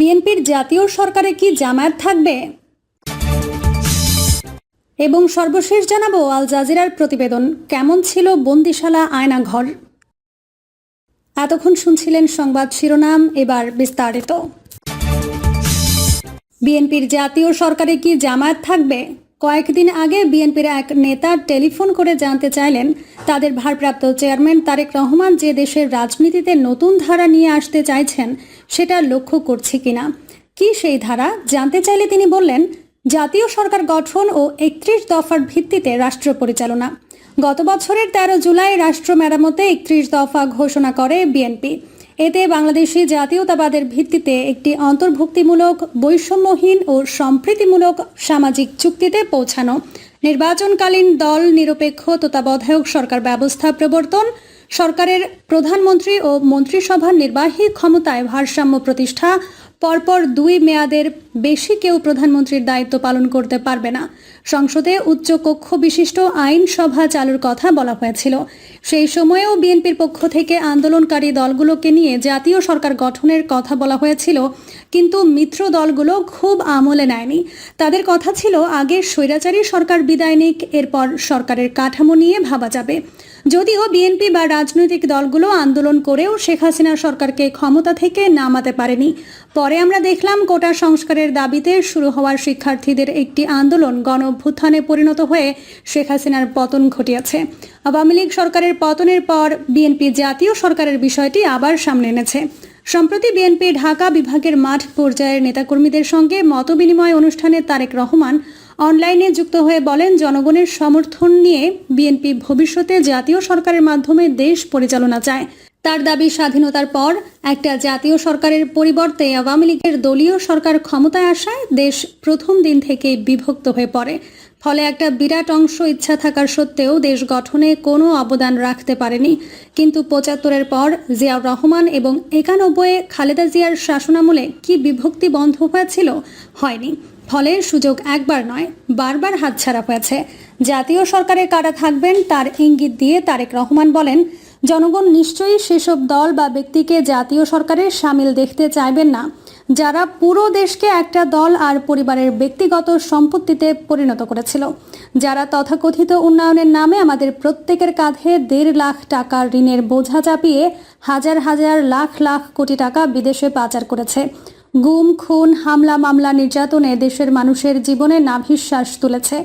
বিএনপির জাতীয় সরকারে কি জামায়াত থাকবে? এবং সর্বশেষ জানাব আল জাজিরার প্রতিবেদন। কেমন ছিল বন্দিশালা আয়নাঘর? এতক্ষণ শুনছিলেন সংবাদ শিরোনাম, এবার বিস্তারিত। বিএনপির জাতীয় সরকারে কি জামায়াত থাকবে? কয়েকদিন আগে বিএনপির এক নেতা টেলিফোন করে জানতে চাইলেন, তাদের ভারপ্রাপ্ত চেয়ারম্যান তারেক রহমান যে দেশের রাজনীতিতে নতুন ধারা নিয়ে আসতে চাইছেন সেটা লক্ষ্য করছে কিনা? কি সেই ধারা? জানতে চাইলে তিনি বললেন, জাতীয় সরকার গঠন ও একত্রিশ দফার ভিত্তিতে রাষ্ট্র পরিচালনা। গত বছরের তেরো জুলাই রাষ্ট্র মেরামতে একত্রিশ দফা ঘোষণা করে বিএনপি। এতে বাংলাদেশি জাতীয়তাবাদের ভিত্তিতে একটি অন্তর্ভুক্তিমূলক, বৈষম্যহীন ও সম্প্রীতিমূলক সামাজিক চুক্তিতে পৌঁছানো। নির্বাচনকালীন দল নিরপেক্ষ তত্ত্বাবধায়ক সরকার ব্যবস্থা প্রবর্তন সরকারের প্রধানমন্ত্রী ও মন্ত্রিসভার নির্বাহী ক্ষমতায় ভারসাম্য প্রতিষ্ঠা, পরপর দুই মেয়াদের বেশি কেউ প্রধানমন্ত্রীর দায়িত্ব পালন করতে পারবে না। সংসদে উচ্চ কক্ষ বিশিষ্ট আইনসভা চালুর কথা বলা হয়েছিল। সেই সময়েও বিএনপির পক্ষ থেকে আন্দোলনকারী দলগুলোকে নিয়ে জাতীয় সরকার গঠনের কথা বলা হয়েছিল, কিন্তু মিত্র দলগুলো খুব আমলে নেয়নি। তাদের কথা ছিল, আগে স্বৈরাচারী সরকার বিদায় নিক, এরপর সরকারের কাঠামো নিয়ে ভাবা যাবে। যদিও বিএনপি বা রাজনৈতিক দলগুলো আন্দোলন করেও শেখ হাসিনা সরকারকে ক্ষমতা থেকে নামাতে পারেনি। পরে আমরা দেখলাম কোটা সংস্কারের দাবিতে শুরু হওয়ার শিক্ষার্থীদের একটি আন্দোলন গণভ্যুত্থানে পরিণত হয়ে শেখ হাসিনার পতন ঘটিয়েছে। আওয়ামী লীগ সরকারের পতনের পর বিএনপি জাতীয় সরকারের বিষয়টি আবার সামনে এনেছে। সম্প্রতি বিএনপি ঢাকা বিভাগের মাঠ পর্যায়ের নেতাকর্মীদের সঙ্গে মতবিনিময় অনুষ্ঠানে তারেক রহমান অনলাইনে যুক্ত হয়ে বলেন, জনগণের সমর্থন নিয়ে বিএনপি ভবিষ্যতে জাতীয় সরকারের মাধ্যমে দেশ পরিচালনা চায়। তার দাবি, স্বাধীনতার পর একটা জাতীয় সরকারের পরিবর্তে আওয়ামী লীগের দলীয় সরকার ক্ষমতায় আসায় দেশ প্রথম দিন থেকে বিভক্ত হয়ে পড়ে। ফলে একটা বিরাট অংশ ইচ্ছা থাকার সত্ত্বেও দেশ গঠনে কোনো অবদান রাখতে পারেনি। কিন্তু পঁচাত্তরের পর জিয়াউর রহমান এবং একানব্বইয়ে খালেদা জিয়ার শাসনামলে কি বিভক্তি বন্ধ হয়েছিল, হয়নি। ফলে সুযোগ একবার নয়, বারবার হাতছাড়া হয়েছে। জাতীয় সরকারে কারা থাকবেন তার ইঙ্গিত দিয়ে তারেক রহমান বলেন, জনগণ নিশ্চয়ই সেসব দল বা ব্যক্তিকে জাতীয় সরকারের সামিল দেখতে চাইবেন না। যারা পুরো দেশকে একটা দল আর পরিবারের ব্যক্তিগত সম্পত্তিতে পরিণত করেছিল। যারা তথাকথিত উন্নয়নের নামে আমাদের প্রত্যেকের কাঁধে দেড় লাখ টাকার ঋণের বোঝা চাপিয়ে হাজার হাজার লাখ লাখ কোটি টাকা বিদেশে পাচার করেছে। গুম, খুন, হামলা, মামলা, নির্যাতনে দেশের মানুষের জীবনে নাভিশ্বাস তুলেছে।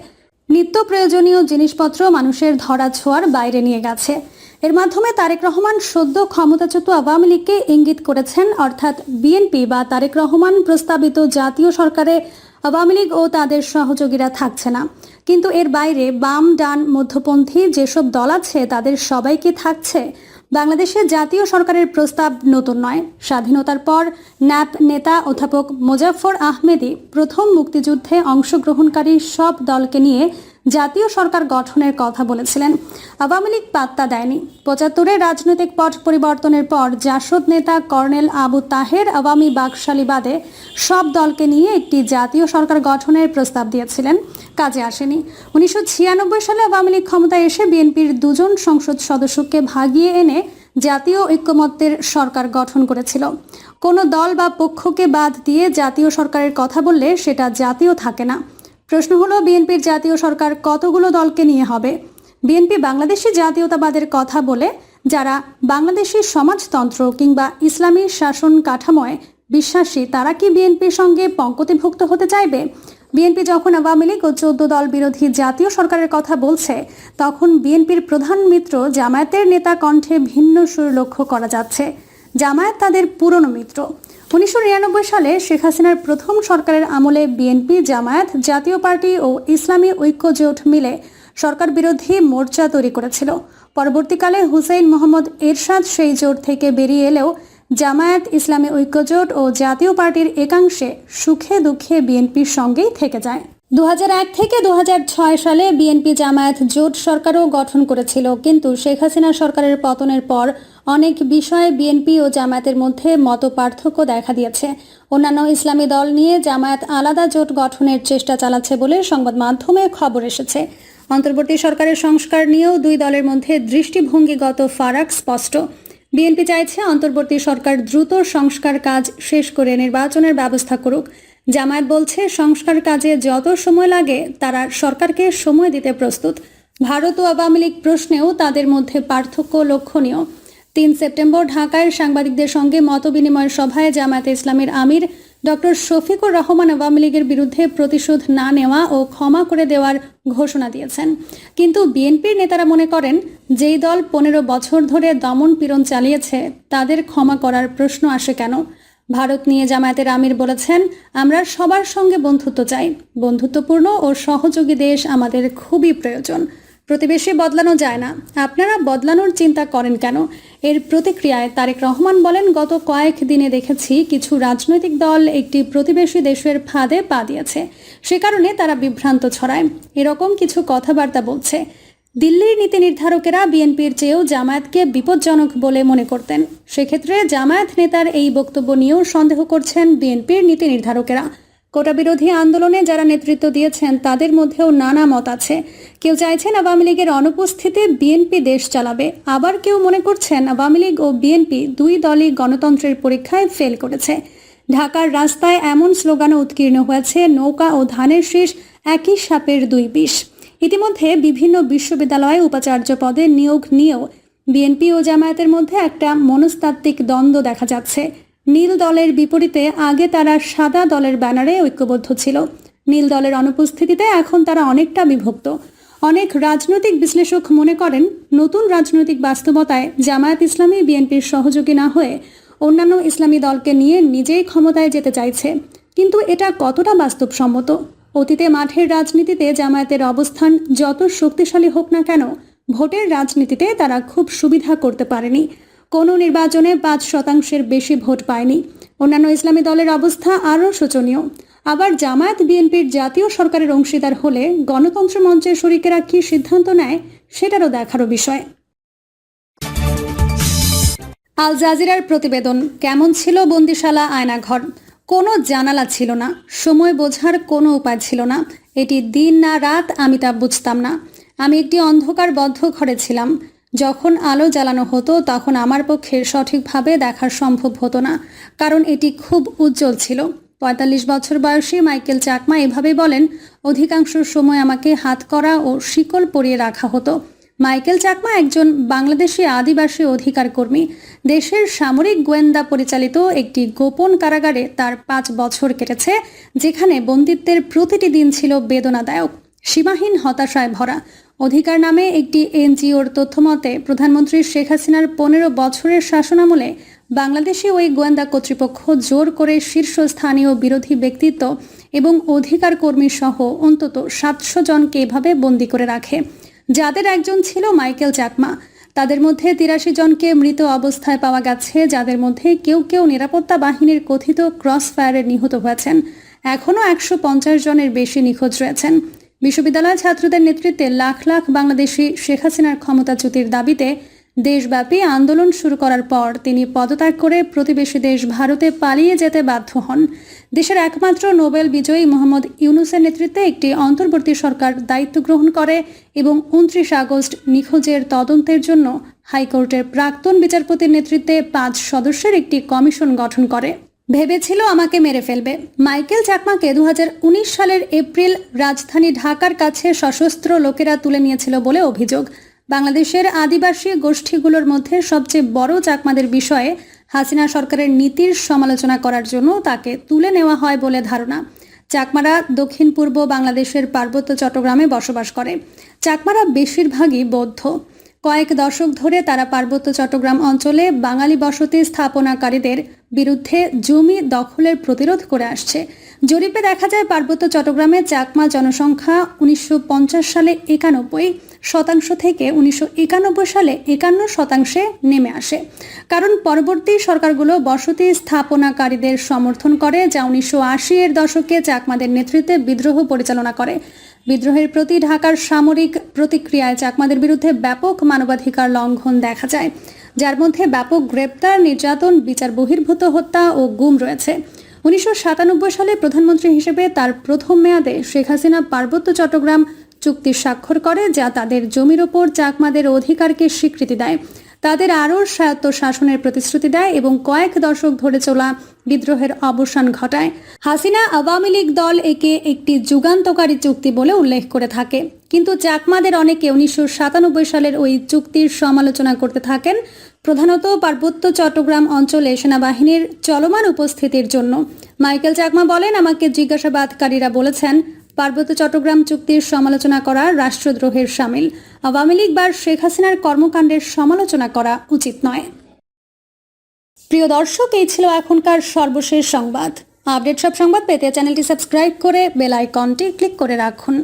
নিত্য প্রয়োজনীয় জিনিসপত্র মানুষের ধরা ছোঁয়ার বাইরে নিয়ে গেছে। এর মাধ্যমে তারেক রহমান সদ্য ক্ষমতাচ্যুত আওয়ামী লীগকে ইঙ্গিত করেছেন, অর্থাৎ বিএনপি বা তারেক রহমান প্রস্তাবিত জাতীয় সরকারে আওয়ামী লীগ ও তাদের সহযোগীরা থাকছে না। কিন্তু এর বাইরে বাম, ডান, মধ্যপন্থী যেসব দল আছে, তাদের সবাই কি থাকছে? বাংলাদেশের জাতীয় সরকারের প্রস্তাব নতুন নয়। স্বাধীনতার পর ন্যাপ নেতা অধ্যাপক মোজাফর আহমেদি প্রথম মুক্তিযুদ্ধে অংশগ্রহণকারী সব দলকে নিয়ে জাতীয় সরকার গঠনের কথা বলেছিলেন। আওয়ামী লীগ পাত্তা দেয়নি। পঁচাত্তরে রাজনৈতিক পট পরিবর্তনের পর জাসদ নেতা কর্নেল আবু তাহের আওয়ামী বাকশালীবাদে সব দলকে নিয়ে একটি জাতীয় সরকার গঠনের প্রস্তাব দিয়েছিলেন। কাজে আসেনি। উনিশশো ছিয়ানব্বই সালে আওয়ামী লীগ ক্ষমতায় এসে বিএনপির দুজন সংসদ সদস্যকে ভাগিয়ে এনে জাতীয় ঐক্যমত্যের সরকার গঠন করেছিল। কোনো দল বা পক্ষকে বাদ দিয়ে জাতীয় সরকারের কথা বললে সেটা জাতীয় থাকে না। প্রশ্ন হলো, বিএনপির জাতীয় সরকার কতগুলো দলকে নিয়ে হবে? বিএনপি বাংলাদেশি জাতীয়তাবাদের কথা বলে যারা বাংলাদেশি সমাজতন্ত্র কিংবা ইসলামী শাসন কাঠামোয় বিশ্বাসী, তারা কি বিএনপির সঙ্গে পঙ্কতিভুক্ত হতে চাইবে? বিএনপি যখন আওয়ামী লীগ ও চোদ্দ দল বিরোধী জাতীয় সরকারের কথা বলছে, তখন বিএনপির প্রধান মিত্র জামায়াতের নেতা কণ্ঠে ভিন্ন সুর লক্ষ্য করা যাচ্ছে। জামায়াত তাদের পুরনো মিত্র। উনিশশো নিরানব্বই সালে শেখ হাসিনার প্রথম সরকারের আমলে বিএনপি, জামায়াত, জাতীয় পার্টি ও ইসলামী ঐক্য জোট মিলে সরকার বিরোধী মোর্চা তৈরি করেছিল। পরবর্তীকালে হুসেইন মোহাম্মদ এরশাদ সেই জোট থেকে বেরিয়ে এলেও জামায়াত, ইসলামী ঐক্যজোট ও জাতীয় পার্টির একাংশে সুখে দুঃখে বিএনপির সঙ্গেই থেকে যায়। দু হাজার এক থেকে দু হাজার ছয় সালে বিএনপি, জামায়াত, জোট সরকারও গঠন করেছিল, কিন্তু শেখ হাসিনা সরকারের পতনের পর অনেক বিষয়ে বিএনপি ও জামায়াতের মধ্যে মত পার্থক্য দেখা দিয়েছে। অন্যান্য ইসলামী দল নিয়ে জামায়াত আলাদা জোট গঠনের চেষ্টা চালাচ্ছে বলে সংবাদ মাধ্যমে খবর এসেছে। অন্তর্বর্তী সরকারের সংস্কার নিয়েও দুই দলের মধ্যে দৃষ্টিভঙ্গিগত ফারাক স্পষ্ট। বিএনপি চাইছে অন্তর্বর্তী সরকার দ্রুত সংস্কার কাজ শেষ করে নির্বাচনের ব্যবস্থা করুক। জামায়াত বলছে, সংস্কার কাজে যত সময় লাগে, তারা সরকারকে সময় দিতে প্রস্তুত। ভারত ও আওয়ামী লীগ প্রশ্নেও তাদের মধ্যে পার্থক্য লক্ষণীয়। তিন সেপ্টেম্বর ঢাকায় সাংবাদিকদের সঙ্গে মতবিনিময় সভায় জামায়াতে ইসলামের আমির ডক্টর শফিকুর রহমান আওয়ামী লীগের বিরুদ্ধে প্রতিশোধ না নেওয়া ও ক্ষমা করে দেওয়ার ঘোষণা দিয়েছেন। কিন্তু বিএনপির নেতারা মনে করেন, যেই দল পনেরো বছর ধরে দমন পীড়ন চালিয়েছে, তাদের ক্ষমা করার প্রশ্ন আসে কেন? ভারত নিয়ে জামায়াতের আমির বলেছেন, আমরা সবার সঙ্গে বন্ধুত্ব চাই। বন্ধুত্বপূর্ণ ও সহযোগী দেশ আমাদের খুবই প্রয়োজন। প্রতিবেশী বদলানো যায় না। আপনারা বদলানোর চিন্তা করেন কেন? এর প্রতিক্রিয়ায় তারেক রহমান বলেন, গত কয়েক দিনে দেখেছি কিছু রাজনৈতিক দল একটি প্রতিবেশী দেশের ফাঁদে পা দিয়েছে। সে কারণে তারা বিভ্রান্ত ছড়ায়। এরকম কিছু কথাবার্তা বলছে। দিল্লির নীতি নির্ধারকেরা বিএনপির চেয়েও জামায়াতকে বিপজ্জনক বলে মনে করতেন। সেক্ষেত্রে জামায়াত নেতার এই বক্তব্য নিয়েও সন্দেহ করছেন বিএনপির নীতি নির্ধারকেরা। কোটা বিরোধী আন্দোলনে যারা নেতৃত্ব দিয়েছেন, তাদের মধ্যেও নানা মত আছে। কেউ চাইছেন আওয়ামী লীগের অনুপস্থিতিতে বিএনপি দেশ চালাবে। আবার কেউ মনে করছেন আওয়ামী লীগ ও বিএনপি দুই দলই গণতন্ত্রের পরীক্ষায় ফেল করেছে। ঢাকার রাস্তায় এমন স্লোগানও উৎকীর্ণ হয়েছে, নৌকা ও ধানের শীষ একই সাপের দুই বিষ। ইতিমধ্যে বিভিন্ন বিশ্ববিদ্যালয়ে উপাচার্য পদে নিয়োগ নিয়েও বিএনপি ও জামায়াতের মধ্যে একটা মনস্তাত্ত্বিক দ্বন্দ্ব দেখা যাচ্ছে। নীল দলের বিপরীতে আগে তারা সাদা দলের ব্যানারে ঐক্যবদ্ধ ছিল। নীল দলের অনুপস্থিতিতে এখন তারা অনেকটা বিভক্ত। অনেক রাজনৈতিক বিশ্লেষক মনে করেন, নতুন রাজনৈতিক বাস্তবতায় জামায়াত ইসলামী বিএনপির সহযোগী না হয়ে অন্যান্য ইসলামী দলকে নিয়ে নিজেই ক্ষমতায় যেতে চাইছে। কিন্তু এটা কতটা বাস্তবসম্মত? অতীতে মাঠের রাজনীতিতে জামায়াতের অবস্থান যত শক্তিশালী হোক না কেন, ভোটের রাজনীতিতে তারা খুব সুবিধা করতে পারেনি। কোনো নির্বাচনে পাঁচ শতাংশের বেশি ভোট পায়নি। অন্যান্য ইসলামী দলের অবস্থা আরও শোচনীয়। আবার জামায়াত বিএনপির জাতীয় সরকারের অংশীদার হলে গণতন্ত্র মঞ্চের শরিকেরা কি সিদ্ধান্ত নেয়, সেটারও দেখারও বিষয়। আল জাজিরার প্রতিবেদন, কেমন ছিল বন্দিশালা আয়নাঘর? কোনো জানালা ছিল না, সময় বোঝার কোনো উপায় ছিল না। এটি দিন না রাত আমি তা বুঝতাম না। আমি একটি অন্ধকার বদ্ধ ঘরে ছিলাম। যখন আলো জ্বালানো হতো, তখন আমার পক্ষে সঠিকভাবে দেখা সম্ভব হতো না, কারণ এটি খুব উজ্জ্বল ছিল। পঁয়তাল্লিশ বছর বয়সী মাইকেল চাকমা এভাবে বলেন, অধিকাংশ সময় আমাকে হাত করা ও শিকল পরিয়ে রাখা হতো। মাইকেল চাকমা একজন বাংলাদেশি আদিবাসী অধিকার কর্মী দেশের সামরিক গোয়েন্দা পরিচালিত একটি গোপন কারাগারে তার পাঁচ বছর কেটেছে, যেখানে বন্দিত্বের প্রতিটি দিন ছিল বেদনাদায়ক। সীমাহীন হতাশায় ভরা। অধিকার নামে একটি এনজিওর তথ্যমতে, প্রধানমন্ত্রী শেখ হাসিনার পনেরো বছরের শাসনামলে বাংলাদেশে ওই গোয়েন্দা কর্তৃপক্ষ জোর করে শীর্ষস্থানীয় বিরোধী ব্যক্তিত্ব এবং অধিকার কর্মী সহ অন্তত সাতশো জনকে এভাবে বন্দি করে রাখে। যাদের একজন ছিল মাইকেল চাকমা তাদের মধ্যে তিরাশি জনকে মৃত অবস্থায় পাওয়া গেছে, যাদের মধ্যে কেউ কেউ নিরাপত্তা বাহিনীর কথিত ক্রস ফায়ারে নিহত হয়েছেন। এখনও একশো পঞ্চাশ জনের বেশি নিখোঁজ রয়েছেন। বিশ্ববিদ্যালয় ছাত্রদের নেতৃত্বে লাখ লাখ বাংলাদেশি শেখ হাসিনার ক্ষমতাচ্যুতির দাবিতে দেশব্যাপী আন্দোলন শুরু করার পর তিনি পদত্যাগ করে প্রতিবেশী দেশ ভারতে পালিয়ে যেতে বাধ্য হন। দেশের একমাত্র নোবেল বিজয়ী মোহাম্মদ ইউনুসের নেতৃত্বে একটি অন্তর্বর্তী সরকার দায়িত্ব গ্রহণ করে এবং উনত্রিশ আগস্ট নিখোঁজের তদন্তের জন্য হাইকোর্টের প্রাক্তন বিচারপতির নেতৃত্বে পাঁচ সদস্যের একটি কমিশন গঠন করে। ভেবেছিল আমাকে মেরে ফেলবে। মাইকেল চাকমাকে দু হাজার উনিশ সালের এপ্রিল রাজধানী ঢাকার কাছে সশস্ত্র লোকেরা তুলে নিয়েছিল বলে অভিযোগ। বাংলাদেশের আদিবাসী গোষ্ঠীগুলোর মধ্যে সবচেয়ে বড় চাকমাদের বিষয়ে হাসিনা সরকারের নীতির সমালোচনা করার জন্য তাকে তুলে নেওয়া হয় বলে ধারণা। চাকমারা দক্ষিণ পূর্ব বাংলাদেশের পার্বত্য চট্টগ্রামে বসবাস করে। চাকমারা বেশিরভাগই বৌদ্ধ। কয়েক দশক ধরে তারা পার্বত্য চট্টগ্রাম অঞ্চলে বাঙালি বসতি স্থাপনাকারীদের বিরুদ্ধে জমি দখলের প্রতিরোধ করে আসছে। জরিপে দেখা যায়, পার্বত্য চট্টগ্রামে চাকমা জনসংখ্যা উনিশশো পঞ্চাশ সালে একানব্বই শতাংশ থেকে উনিশশো একানব্বই সালে একান্ন শতাংশে নেমে আসে। কারণ পরবর্তী সরকারগুলো বসতি স্থাপনাকারীদের সমর্থন করে, যা উনিশশো আশি এর দশকে চাকমাদের নেতৃত্বে বিদ্রোহ পরিচালনা করে। বিদ্রোহের প্রতি ঢাকার সামরিক প্রতিক্রিয়ায় চাকমাদের বিরুদ্ধে ব্যাপক মানবাধিকার লঙ্ঘন দেখা যায়। যার মধ্যে ব্যাপক গ্রেপ্তার, নির্যাতন, বিচার বহির্ভূত হত্যা ও গুম রয়েছে। উনিশশো সাতানব্বই সালে প্রধানমন্ত্রী হিসেবে তার প্রথম মেয়াদে শেখ হাসিনা পার্বত্য চট্টগ্রাম চুক্তি স্বাক্ষর করে, যা তাদের জমির ওপর চাকমাদের অধিকারকে স্বীকৃতি দেয়। তাদের আরও স্বায়ত্ত শাসনের প্রতিশ্রুতি দেয় এবং কয়েক দশক ধরে চলা বিদ্রোহের অবসান ঘটায়। হাসিনা আওয়ামী লীগ দল একে একটি যুগান্তকারী চুক্তি বলে উল্লেখ করে থাকে। কিন্তু চাকমাদের অনেকে উনিশশো সাতানব্বই সালের ওই চুক্তির সমালোচনা করতে থাকেন, প্রধানত পার্বত্য চট্টগ্রাম অঞ্চলে সেনাবাহিনীর চলমান উপস্থিতির জন্য। মাইকেল চাকমা বলেন, আমাকে জিজ্ঞাসাবাদকারীরা বলেছেন, পার্বত্য চট্টগ্রাম চুক্তির সমালোচনা করা রাষ্ট্রদ্রোহের সামিল। আওয়ামী লীগ বা শেখ হাসিনার কর্মকাণ্ডের সমালোচনা করা উচিত নয়। প্রিয় দর্শক, এই ছিল এখনকার সর্বশেষ সংবাদ। আপডেট সব সংবাদ পেতে চ্যানেলটি সাবস্ক্রাইব করে বেল আইকনটি ক্লিক করে রাখুন।